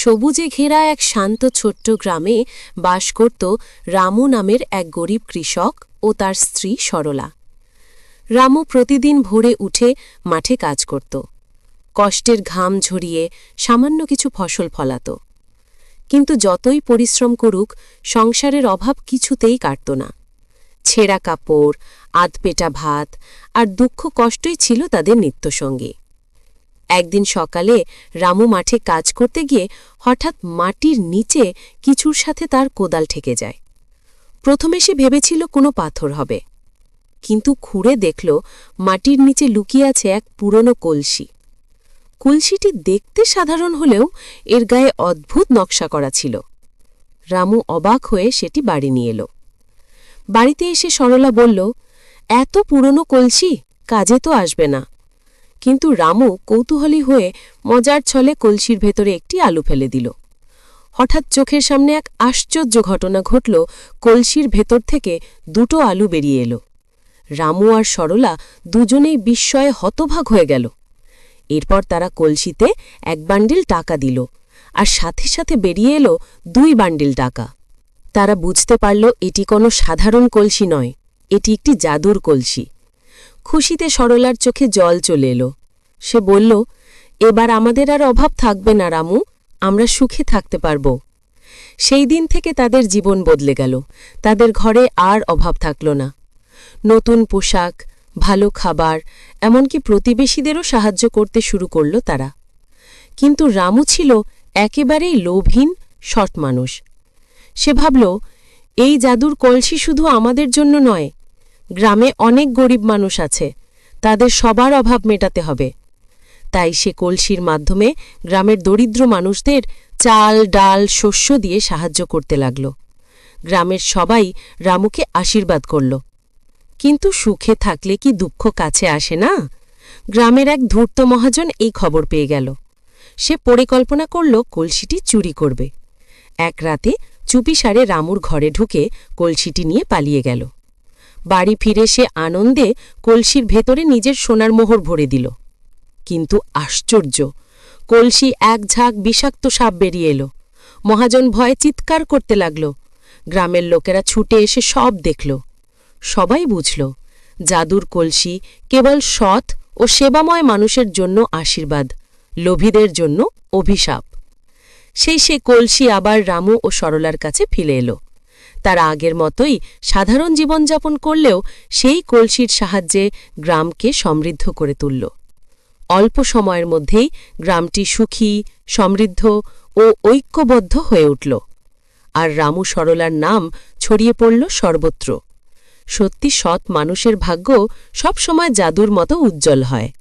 সবুজে ঘেরা এক শান্ত ছোট্ট গ্রামে বাস করত রামু নামের এক গরিব কৃষক ও তার স্ত্রী সরলা। রামু প্রতিদিন ভোরে উঠে মাঠে কাজ করত। কষ্টের ঘাম ঝরিয়ে সামান্য কিছু ফসল ফলাত। কিন্তু যতই পরিশ্রম করুক, সংসারের অভাব কিছুতেই কাটত না। ছেঁড়া কাপড়, আধপেটা ভাত আর দুঃখ কষ্টই ছিল তাদের নিত্যসঙ্গী। একদিন সকালে রামু মাঠে কাজ করতে গিয়ে হঠাৎ মাটির নিচে কিছুর সাথে তার কোদাল ঠেকে যায়। প্রথমে সে ভেবেছিল কোনো পাথর হবে। কিন্তু খুঁড়ে দেখল মাটির নিচে লুকিয়ে আছে এক পুরনো কলসি। কলসিটি দেখতে সাধারণ হলেও এর গায়ে অদ্ভুত নকশা করা ছিল। রামু অবাক হয়ে সেটি বাড়ি নিয়ে এলো। বাড়িতে এসে সরলা বলল, এত পুরনো কলসি, কাজে তো আসবে না। কিন্তু রামু কৌতূহলী হয়ে মজার ছলে কলসির ভেতরে একটি আলু ফেলে দিল। হঠাৎ চোখের সামনে এক আশ্চর্য ঘটনা ঘটল, কলসির ভেতর থেকে দুটো আলু বেরিয়ে এলো। রামু আর সরলা দুজনেই বিস্ময়ে হতভাগ হয়ে গেল। এরপর তারা কলসিতে এক বান্ডিল টাকা দিল আর সাথে সাথে বেরিয়ে এলো দুই বান্ডিল টাকা। তারা বুঝতে পারল এটি কোনো সাধারণ কলসি নয়, এটি একটি জাদুর কলসি। খুশিতে সরলার চোখে জল চলে এলো। সে বলল, এবার আমাদের আর অভাব থাকবে না, রামু, আমরা সুখে থাকতে পারব। সেই দিন থেকে তাদের জীবন বদলে গেল। তাদের ঘরে আর অভাব থাকল না। নতুন পোশাক, ভালো খাবার, এমনকি প্রতিবেশীদেরও সাহায্য করতে শুরু করল তারা। কিন্তু রামু ছিল একেবারেই লোভহীন শট মানুষ। সে ভাবল, এই জাদুর কলসি শুধু আমাদের জন্য নয় গ্রামে অনেক গরিব মানুষ আছে। তাদের সবার অভাব মেটাতে হবে। তাই সে কলসির মাধ্যমে গ্রামের দরিদ্র মানুষদের চাল, ডাল, শস্য দিয়ে সাহায্য করতে লাগল। গ্রামের সবাই রামুকে আশীর্বাদ করল। কিন্তু সুখে থাকলে কি দুঃখ কাছে আসে না? গ্রামের এক ধূর্ত মহাজন এই খবর পেয়ে গেল। সে পরিকল্পনা করল কলসিটি চুরি করবে। এক রাতে চুপিসারে রামুর ঘরে ঢুকে কলসিটি নিয়ে পালিয়ে গেল। বাড়ি ফিরে সে আনন্দে কলসির ভেতরে নিজের সোনার মোহর ভরে দিল। কিন্তু আশ্চর্য, কলসি এক ঝাঁক বিষাক্ত সাপ বেরিয়ে এলো। মহাজন ভয়ে চিৎকার করতে লাগল। গ্রামের লোকেরা ছুটে এসে সব দেখল। সবাই বুঝল, জাদুর কলসি কেবল সৎ ও সেবাময় মানুষের জন্য আশীর্বাদ, লোভীদের জন্য অভিশাপ। সেই সে কলসি আবার রামু ও সরলার কাছে ফিরে এলো। তারা আগের মতোই সাধারণ জীবনযাপন করলেও সেই কলসির সাহায্যে গ্রামকে সমৃদ্ধ করে তুলল। অল্প সময়ের মধ্যেই গ্রামটি সুখী, সমৃদ্ধ ও ঐক্যবদ্ধ হয়ে উঠল। আর রামু সরলার নাম ছড়িয়ে পড়ল সর্বত্র। সত্যি সৎ মানুষের ভাগ্য সবসময় জাদুর মতো উজ্জ্বল হয়।